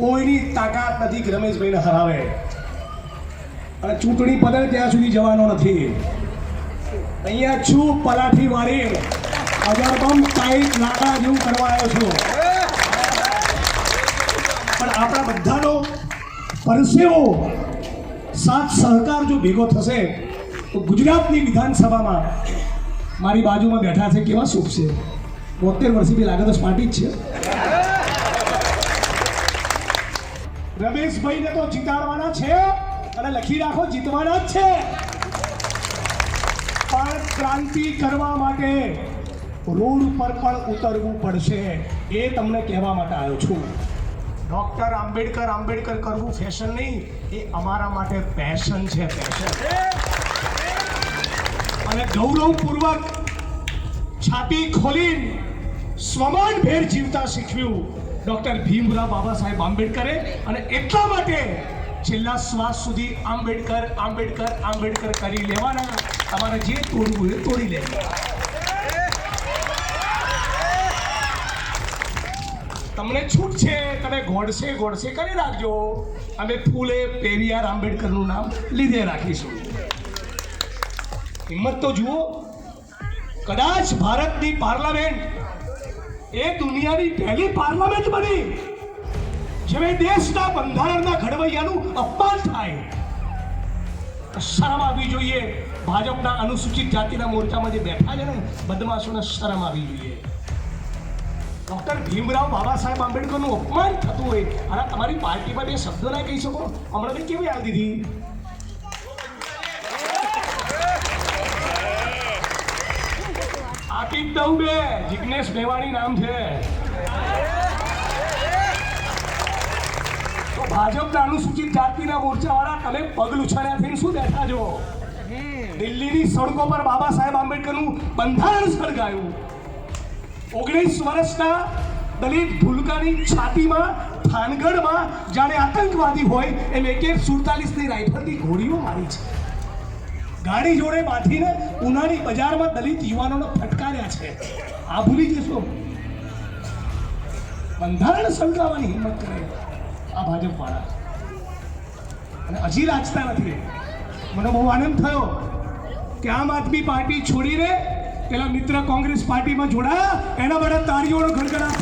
કોઈની તાકાત નથી કે રમેશભાઈને હરાવે. અને ચૂંટણી પદે ત્યાં સુધી જવાનો નથી. અહીંયા છું પલાઠી વાળી અજરબમ ટાઈટ લાકડા જેવું કરવા આવ્યો છું. પણ આપણા બધાનો પરસેવો સાથ સહકાર જો ભેગો થશે, તો ગુજરાતની વિધાનસભામાં મારી બાજુમાં બેઠા છે કેવા સુખ છે. બોતેર વર્ષથી બી લાગે તો પાર્ટી જ છે. રમેશભાઈને તો જીતાડવાના છે અને લખી રાખો, જીતવાના જ છે. પણ ક્રાંતિ કરવા માટે રોડ ઉપર પણ ઉતરવું પડશે એ તમને કહેવા માટે આવ્યો છું. ડોક્ટર આંબેડકર આંબેડકર કરવું ફેશન નહીં, એ અમારા માટે પેશન છે પેશન અને ગૌરવપૂર્વક છાતી ખોલીને સ્વમાન ભેર જીવતા શીખવ્યું ડોક્ટર ભીમરાવ બાબા સાહેબ આંબેડકરે અને એટલા માટે છેલ્લા શ્વાસ સુધી આંબેડકર આંબેડકર આંબેડકર કરી લેવાના. તમારે જે તોડવું એ તોડી લેવું તમને છૂટ છે, તમે ગોડસે ગોડસે કરી રાખજો. અમે ફૂલે, પેરિયાર આંબેડકરનું નામ લીધે રાખીશું. હિંમત તો જુઓ. કદાચ ભારતની પાર્લામેન્ટ એ દુનિયાની પહેલી પાર્લામેન્ટ બની, જેમે દેશના બંધારણના ઘડવૈયાનું અપમાન થાય. શરમ આવવી જોઈએ. ભાજપના અનુસૂચિત જાતિના મોરચામાં જે બેઠા છે ને, બદમાશોને શરમ આવવી જોઈએ. ડોક્ટર ભીમરાવ બાબા સાહેબ આંબેડકરનું અપમાન થતું હોય. અને તમારી પાર્ટીમાં બે શબ્દો ના કહી શકો? હમણાં કેવી આવી દીધી? આપી જ જિગ્નેશ મેવાણી નામ છે. તો ભાજપના અનુસૂચિત જાતિના મોરચાવાળા તમે પગ ઉછળ્યા થઈને શું બેઠા છો? દિલ્હીની સડકો પર બાબા સાહેબ આંબેડકરનું બંધારણ સળગાયું. ઓગણીસ વર્ષના દલિત ભૂલકાની છાતીમાં, થાનગઢમાં જાણે આતંકવાદી હોય એમ એક સુડતાલીસની રાઇફલની ગોળીઓ મારી છે. ગાડી જોડે બાંધીને ઉનાની બજારમાં દલિત યુવાનોને ફટકાર્યા છે. આ ભૂલી જશો. બંધારણ સળગાવવાની હિંમત કરે આ ભાજપ વાળા અને હજી રાજતા નથી. મને બહુ આનંદ થયો કે આમ આદમી પાર્ટી છોડીને પેલા મિત્ર કોંગ્રેસ પાર્ટીમાં જોડાયા. એના બધા તાળીઓનો ગડગડાટ